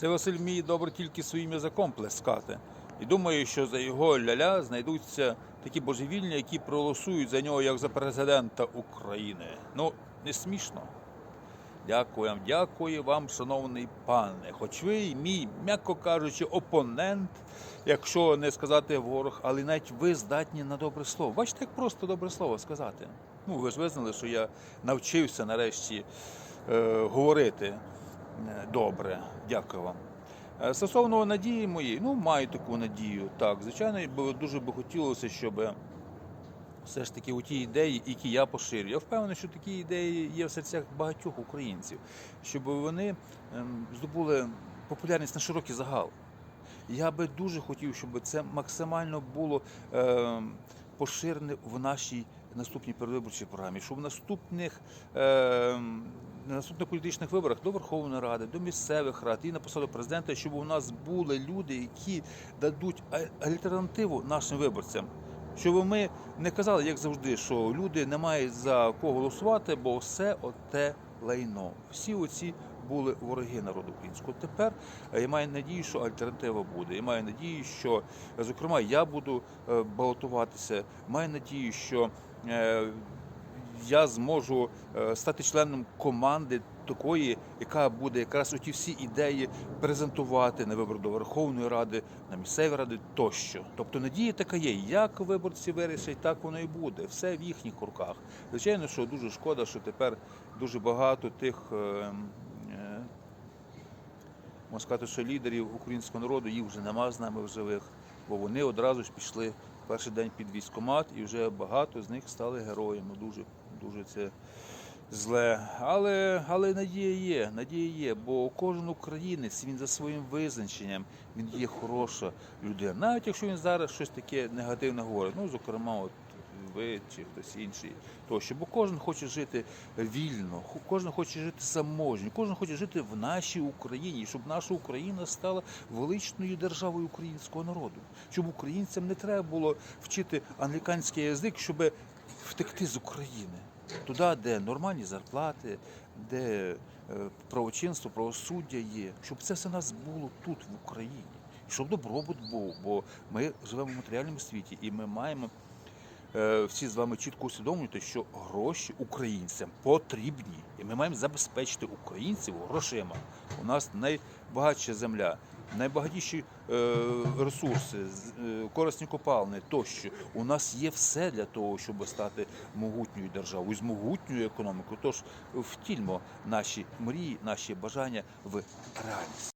Це Василь вміє добре тільки своїм язиком плескати. І думаю, що за його ляля знайдуться такі божевільні, які проголосують за нього як за президента України. Ну, не смішно. Дякую вам, дякую вам, шановний пане. Хоч ви мій, м'яко кажучи, опонент, якщо не сказати ворог, але навіть ви здатні на добре слово. Бачите, як просто добре слово сказати. Ну, ви ж визнали, що я навчився нарешті е, говорити добре. Дякую вам. Е, Стосовно надії моєї, ну маю таку надію. Так, звичайно, дуже би хотілося, щоб все ж таки у ті ідеї, які я поширюю. Я впевнений, що такі ідеї є в серцях багатьох українців, щоб вони ем, здобули популярність на широкий загал. Я би дуже хотів, щоб це максимально було ем, поширене в нашій наступній передвиборчій програмі, щоб в наступних, ем, на наступних політичних виборах до Верховної Ради, до місцевих рад і на посаду президента, щоб у нас були люди, які дадуть альтернативу нашим виборцям. Щоб ми не казали, як завжди, що люди не мають за кого голосувати, бо все оте лайно. Всі оці були вороги народу українського. Тепер я маю надію, що альтернатива буде. Я маю надію, що, зокрема, я буду е, балотуватися. Маю надію, що е, я зможу е, стати членом команди такої, яка буде якраз оті всі ідеї презентувати на вибор до Верховної Ради, на місцеві ради тощо. Тобто надія така є. Як виборці вирішать, так воно і буде. Все в їхніх руках. Звичайно, що дуже шкода, що тепер дуже багато тих. е, е, Можна сказати, що лідерів українського народу їх вже нема з нами в живих, бо вони одразу ж пішли перший день під військомат, і вже багато з них стали героями. Дуже, дуже це зле. Але, але надія є, надія є, бо кожен українець він за своїм визначенням він є хороша людина. Навіть якщо він зараз щось таке негативне говорить, ну зокрема, от ви чи хтось інший, тощо, бо кожен хоче жити вільно, кожен хоче жити заможньо, кожен хоче жити в нашій Україні, щоб наша Україна стала величною державою українського народу, щоб українцям не треба було вчити англіканський язик, щоб втекти з України туди, де нормальні зарплати, де е, правочинство, правосуддя є, щоб це все нас було тут, в Україні, щоб добробут був, бо ми живемо в матеріальному світі, і ми маємо е, всі з вами чітко усвідомлювати, що гроші українцям потрібні, і ми маємо забезпечити українців грошима. У нас найбагатша земля. Найбагатіші е, ресурси, е, корисні копалини тощо. У нас є все для того, щоб стати могутньою державою з могутньою економікою. Тож втільмо наші мрії, наші бажання в реальність.